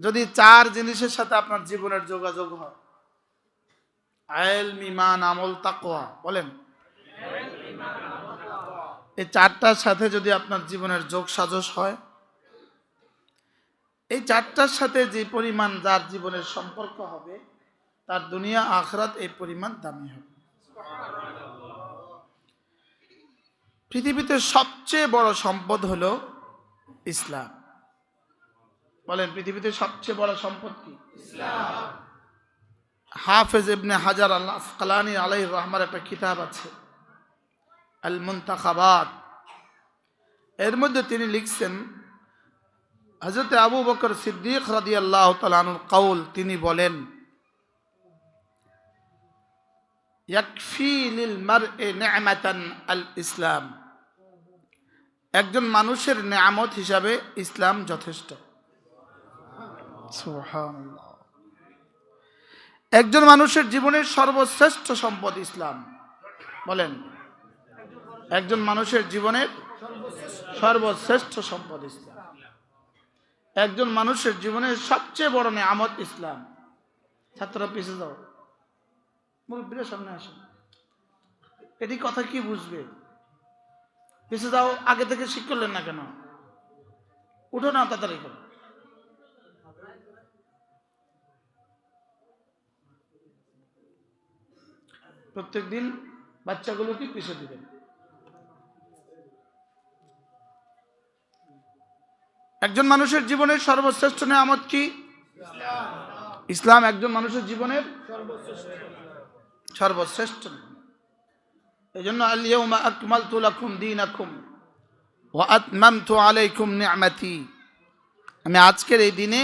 যদি চার জিনিসের সাথে আপনার জীবনের যোগাযোগ হয় আমল তাকোয়া বলেন। এই চারটার সাথে যদি আপনার জীবনের যোগ সাজস হয়, এই চারটার সাথে যে পরিমাণ যার জীবনের সম্পর্ক হবে, তার দুনিয়া আখরাত এই পরিমাণ দামি হবে। পৃথিবীতে সবচেয়ে বড় সম্পদ হলো ইসলাম। বলেন পৃথিবীতে সবচেয়ে বড় সম্পদ কি? হাফেজ ইবনে হাজার আল্লাহ আলাই রহমার একটা কিতাব আছে আল মুন্তাখাবাত এর মধ্যে তিনি লিখছেন হজরত আবু বকর সিদ্দিক রাদি আল্লাহ তালানুর কাউল তিনি বলেন আল ইসলাম একজন মানুষের নেয়ামত হিসাবে ইসলাম যথেষ্ট। একজন মানুষের জীবনের সর্বশ্রেষ্ঠ সম্পদ ইসলাম। বলেন, একজন মানুষের জীবনের সর্বশ্রেষ্ঠ সম্পদ ইসলাম। একজন মানুষের জীবনের সবচেয়ে বড় নেয়ামত ইসলাম। ছাত্ররা পিছিয়ে যাও। মুরব্বীরা সামনে আসুন। এটি কথা কি বুঝবে? পিছিয়ে যাও, আগে থেকে শিখ করলেন না কেন? উঠো না তাড়াতাড়ি করো। প্রত্যেক দিন বাচ্চাগুলোকে পিছিয়ে দিবেন। একজন মানুষের জীবনের সর্বশ্রেষ্ঠ নেয়ামত কি? ইসলাম একজন মানুষের জীবনের সর্বশ্রেষ্ঠ এই জন্য আলাইকুম নি'মাতি আমি আজকের এই দিনে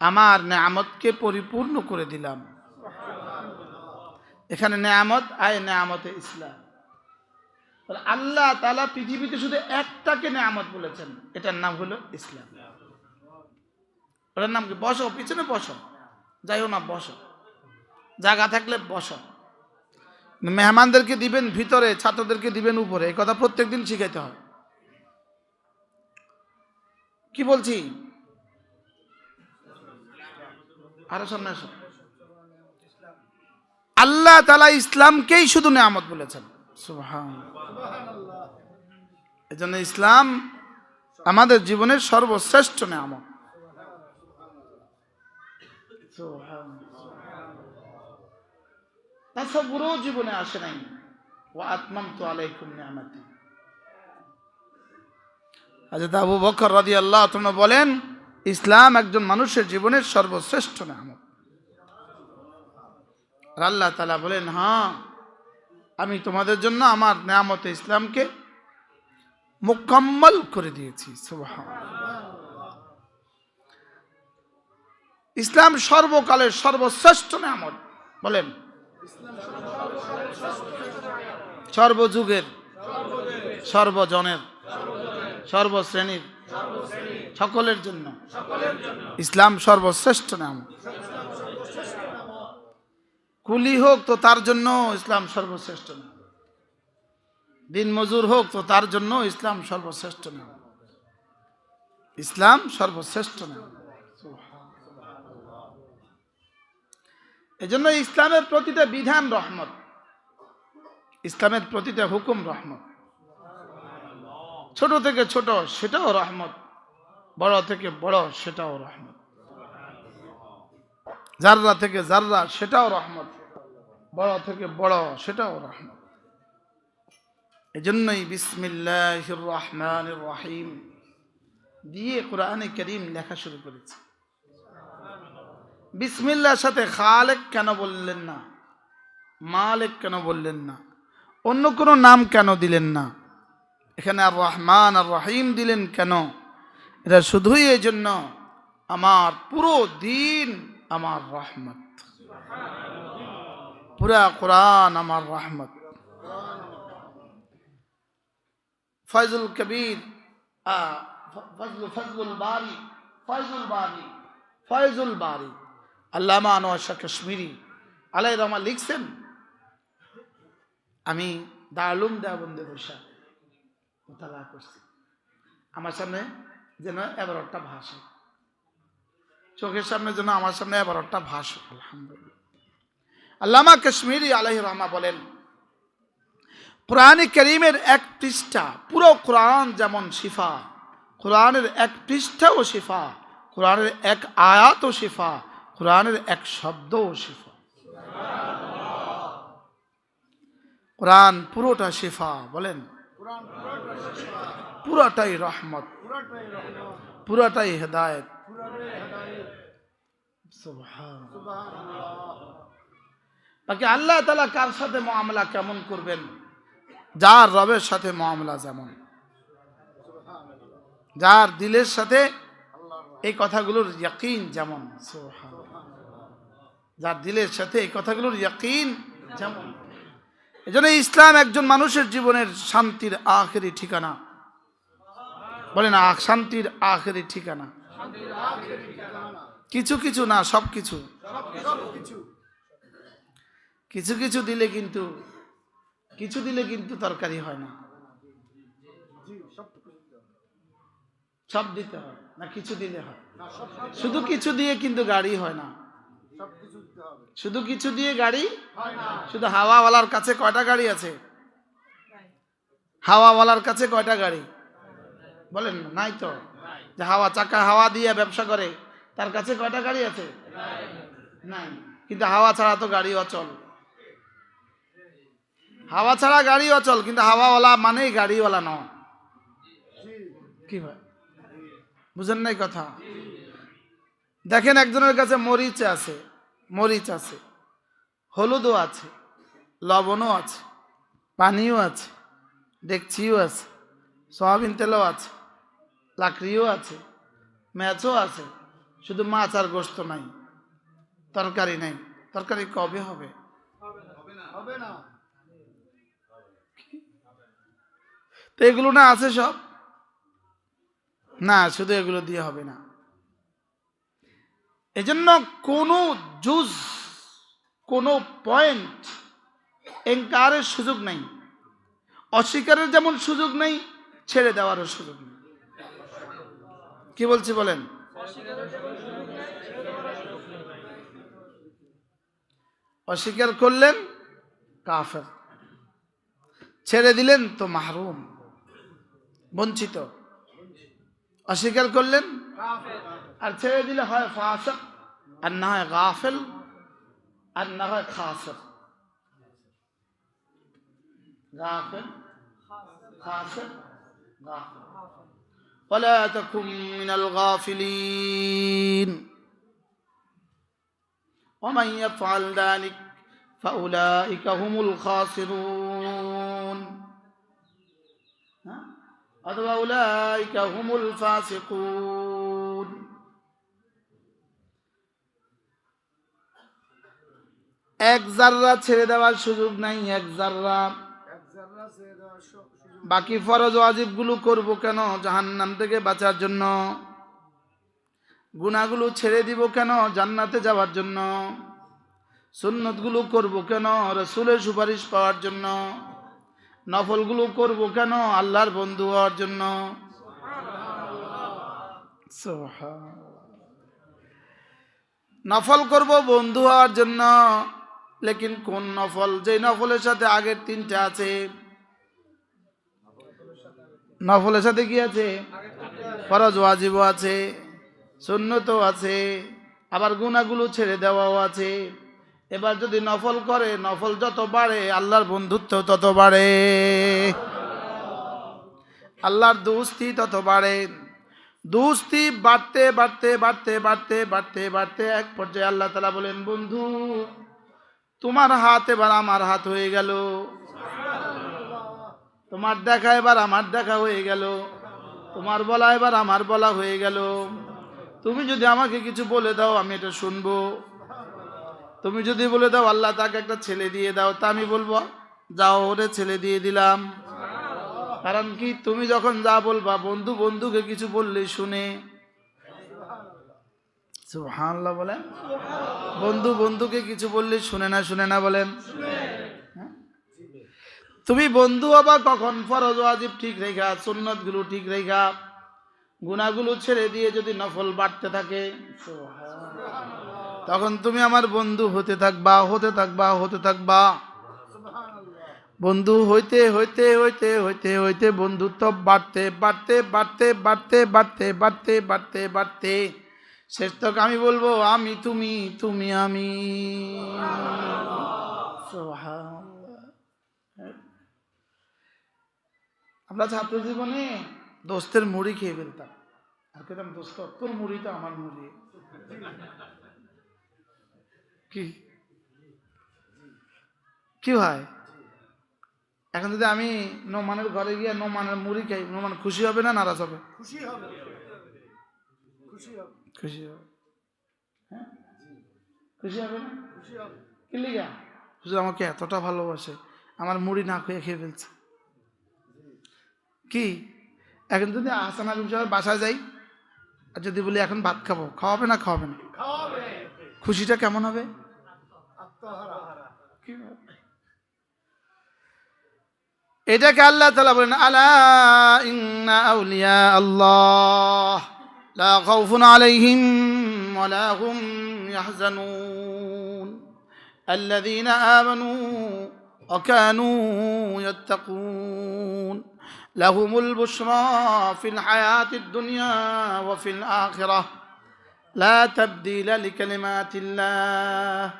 আমার নেয়ামতকে পরিপূর্ণ করে দিলাম। এখানে নেয়ামত, আয় নেয়ামতে ইসলাম। আল্লাহ তালা পৃথিবীতে শুধু একটাকে নেয়ামত বলেছেন, এটার নাম হলো ইসলাম। ওটার নাম কি? বসো, পিছনে বসো। যাইও না, বসো। জায়গা থাকলে বসো। মেহমানদেরকে দিবেন ভিতরে, ছাত্রদেরকে দিবেন উপরে, এই কথা প্রত্যেকদিন শিখাইতে হয়। কি বলছি? আরও সামনে আসো। আল্লাহ তালা ইসলামকেই শুধু নেয়ামত বলেছেন। এই জন্য ইসলাম আমাদের জীবনের সর্বশ্রেষ্ঠ নেয়ামত। জীবনে আসে নাই। ও আত্মাম তো আলাইকুম নিয়ামাতি। হাজরত আবু বকর রাদি আল্লাহ বলেন, ইসলাম একজন মানুষের জীবনের সর্বশ্রেষ্ঠ নামক আর আল্লাহ তালা বলেন হ্যাঁ আমি তোমাদের জন্য আমার নেয়ামতে ইসলামকে মোকাম্মল করে দিয়েছি। ইসলাম সর্বকালের সর্বশ্রেষ্ঠ নেয়ামত। বলেন। সর্বযুগের, সর্বজনের, সর্বশ্রেণীর, সকলের জন্য। ইসলাম সর্বশ্রেষ্ঠ নাম কুলি হোক তো তার জন্য ইসলাম সর্বশ্রেষ্ঠ নাম দিন মজুর হোক তো তার জন্য ইসলাম সর্বশ্রেষ্ঠ নাম ইসলাম সর্বশ্রেষ্ঠ নাম এজন্য ইসলামের প্রতিটা বিধান রহমত। ইসলামের প্রতিটা হুকুম রহমত। ছোট থেকে ছোট সেটাও রহমত, বড় থেকে বড় সেটাও রহমত। জাররা থেকে জাররা সেটাও রহমত। বড় থেকে বড়, সেটাও রহমত। এজন্যই বিসমিল্লাহ রহমান রহিম দিয়ে কোরআনে করিম লেখা শুরু করেছে। বিসমিল্লার সাথে খালেক কেন বললেন না? মালেক কেন বললেন না? অন্য কোনো নাম কেন দিলেন না? এখানে আর রহমান আর রহিম দিলেন কেন? এটা শুধুই এই জন্য আমার পুরো দিন আমার রহমত। পুরা কোরআন আমার রহমত। ফয়জুল কবির ফজল বারি, ফয়জুল বারি, ফয়জুল আল্লামা আনোয়ার শাহ কাশ্মীরি আলাই রহমা লিখছেন, আমি দারুম দেওবন্দে বসা মোতালা করছি। আমার সামনে যেন এগারোটা ভাষা চোখের সামনে যেন আমার সামনে এবারটা ভাস আলহামদুলিল্লাহ। আল্লামা কাশ্মীরি আলহ রহমা বলেন, কোরআনে করিমের এক পৃষ্ঠা, পুরো কোরআন যেমন শিফা, কোরআনের এক পৃষ্ঠাও শিফা, কোরআনের এক আয়াতও শিফা, কোরআনের এক শব্দও শিফা। কোরআন পুরোটা শিফা বলেন। পুরাটাই রহমত, পুরাটাই হেদায়ত। বাকি আল্লাহ তালা কার সাথে মামলা কেমন করবেন? যার রবের সাথে মামলা যেমন। যার দিলের সাথে এই কথাগুলোর ইয়াকিন যেমন। যার দিলের সাথে এই কথাগুলোর ইয়াকিন যেমন। এজন্য ইসলাম একজন মানুষের জীবনের শান্তির আখেরি ঠিকানা। বলেন শান্তির আখেরি ঠিকানা। কিছু কিছু না সব কিছু কিছু কিছু দিলে কিন্তু, কিছু দিলে কিন্তু তরকারি হয় না। সব দিতে হয়, না কিছু দিলে হয়। শুধু কিছু দিয়ে কিন্তু গাড়ি হয় না। শুধু কিছু দিয়ে গাড়ি শুধু হাওয়াওয়ালার কাছে কয়টা গাড়ি আছে? হাওয়াওয়ালার কাছে কয়টা গাড়ি? বলেন নাই তো। যে হাওয়া, চাকা হাওয়া দিয়ে ব্যবসা করে, তার কাছে কয়টা গাড়ি আছে? নাই। কিন্তু হাওয়া ছাড়া তো গাড়ি অচল। হাওয়া ছাড়া গাড়ি অচল কিন্তু হাওয়াওয়ালা মানেই গাড়িওয়ালা নয়। কি ভাই বুঝেন নাই কথা? দেখেন একজনের কাছে মরিচ আছে মরিচ আছে, হলুদও আছে, লবণও আছে, পানিও আছে, ডেকচিও আছে, সয়াবিন তেলও আছে, লাকড়িও আছে ম্যাচও আছে, শুধু মাছ আর গোস্ত নাই, তরকারি নাই। তরকারি কবে হবে? তো এগুলো না আছে সব? না, শুধু এগুলো দিয়ে হবে না। এজন্য কোনো জুজ কোনো পয়েন্ট এনকারের সুযোগ নেই। অস্বীকারের যেমন সুযোগ নেই, ছেড়ে দেওয়ারও সুযোগ নেই। কি বলছি বলেন? অস্বীকার করলেন কাফের। ছেড়ে দিলেন তো মাহরুম। বঞ্চিত অস্বীকার করলেন আর ছেড়ে দিলে হয় ফাসক আর না হয় গাফেল আর না হয় খাসক গাফেল খাসক গাফেল ولا تكن من الغافلين ومن يفعل ذلك فأولئك هم الخاسرون অথবা উলাইকা হুমুল ফাসিকুন। এক জাররা ছেড়ে দেওয়ার সুযোগ নাই এক জাররা। বাকি ফরজ ওয়াজিবগুলো করব কেন? জাহান্নাম থেকে বাঁচার জন্য। গুণাগুলো ছেড়ে দিব কেন? জান্নাতে যাওয়ার জন্য। সুন্নতগুলো করব কেন? রসুলের সুপারিশ পাওয়ার জন্য। নফলগুলো করব কেন? আল্লাহর বন্ধু হওয়ার জন্য। নফল করব বন্ধু হওয়ার জন্য। লেকিন কোন নফল? যে নফলের সাথে আগের তিনটা আছে। নফলের সাথে কি আছে? ফরজ ওয়াজিব আছে, সুন্নতও আছে, আবার গুণাগুলো ছেড়ে দেওয়াও আছে। এবার যদি নফল করে, নফল যত বাড়ে, আল্লাহর বন্ধুত্ব তত বাড়ে। আল্লাহর দুস্তি তত বাড়ে। দুস্তি বাড়তে বাড়তে বাড়তে বাড়তে বাড়তে বাড়তে এক পর্যায়ে আল্লাহ তালা বলেন, বন্ধু, তোমার হাত এবার আমার হাত হয়ে গেল। তোমার দেখা এবার আমার দেখা হয়ে গেল। তোমার বলা এবার আমার বলা হয়ে গেল। তুমি যদি আমাকে কিছু বলে দাও, আমি এটা শুনব। তুমি যদি বলে দাও, আল্লাহ তাকে একটা ছেলে দিয়ে দাও, তা আমি বলব, যাও, ওরে ছেলে দিয়ে দিলাম। কারণ কি, তুমি যখন যা বলবা, বন্ধু বন্ধুকে কিছু বললে শুনে। সুবহানাল্লাহ বলেন। বন্ধু বন্ধুকে কিছু বললে শুনে না শুনে না বলেন। হ্যাঁ? তুমি বন্ধু আবার কখন? ফরজ ওয়াজিব ঠিক রেখা সুন্নতগুলো ঠিক রেখা। গুণাগুলো ছেড়ে দিয়ে যদি নফল বাড়তে থাকে। তখন তুমি আমার বন্ধু হতে থাকবা হতে থাকবা হতে থাকবা। বন্ধু হইতে হইতে হইতে হইতে হইতে বন্ধুত্ব বাড়তে বাড়তে বাড়তে বাড়তে বাড়তে বাড়তে বাড়তে বাড়তে। শেষ তক আমি বলব, আমি, তুমি তুমি, আমি। আমরা ছাত্র জীবনে দোস্তের মুড়ি খেয়ে ফেলতাম। আর দোস্ত, তোর আমার মুড়ি। কি? কি হয় এখন যদি আমি নোমানের ঘরে গিয়ে নোমানের মুড়ি খাই নোমান খুশি হবে না নারাজ হবে? খুশি হবে। খুশি হবে। খুশি হবে। হ্যাঁ? খুশি হবে না? খুশি হবে। কি লিগা? হুজুর আমাকে এতটা ভালোবাসে আমার মুড়ি না খেয়ে খেয়ে ফেলছে। কি? এখন যদি আসান আবি সাহেবের বাসায় যাই আর যদি বলি এখন ভাত খাব খাওয়াবে না খাওয়াবে না? খুশিটা কেমন হবে? আত্মহারা কি হবে? এটাকে আল্লাহ তালা বলেন আলা ইন্না আউলিয়া আল্লাহ লা খাউফুন আলাইহিম ওয়ালা হুম ইয়াহজানুন الذين آمنوا وكانوا يتقون لهم البشرى في الحياة الدنيا وفي الآخرة لا تبديل لكلمات الله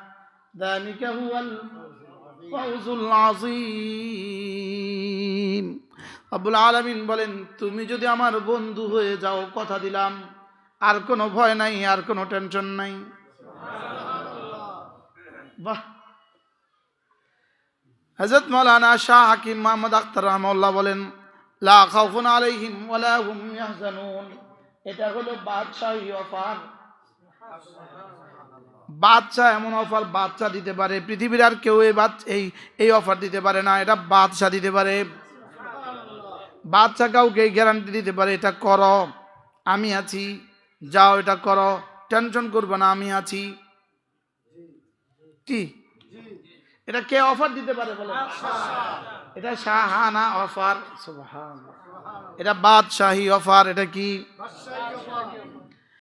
ذلك هو الفوز العظيم আব্বুল আলমিন বলেন তুমি যদি আমার বন্ধু হয়ে যাও কথা দিলাম আর কোনো ভয় নাই আর কোনো টেনশন নাই বাহ হজরত মৌলানা শাহ হাকিম মোহাম্মদ আখতার রহমাল্লাহ বলেন লা খাউফুন আলাইহিম ওয়ালা হুম ইয়াহজানুন এটা হলো বাদশাহী অফার বাচ্চা এমন অফার বাচ্চা দিতে পারে, পৃথিবীর আর কেউ এই বাচ্চা এই এই অফার দিতে পারে না, এটা বাদশা দিতে পারে। বাচ্চা কাউকে গ্যারান্টি দিতে পারে, এটা করো, আমি আছি, যাও, এটা করো টেনশন করবে না, আমি আছি। কি? এটা কে অফার দিতে পারে বলে? এটা শাহানা অফার এটা বাদশাহী অফার এটা কি? বাদশাহী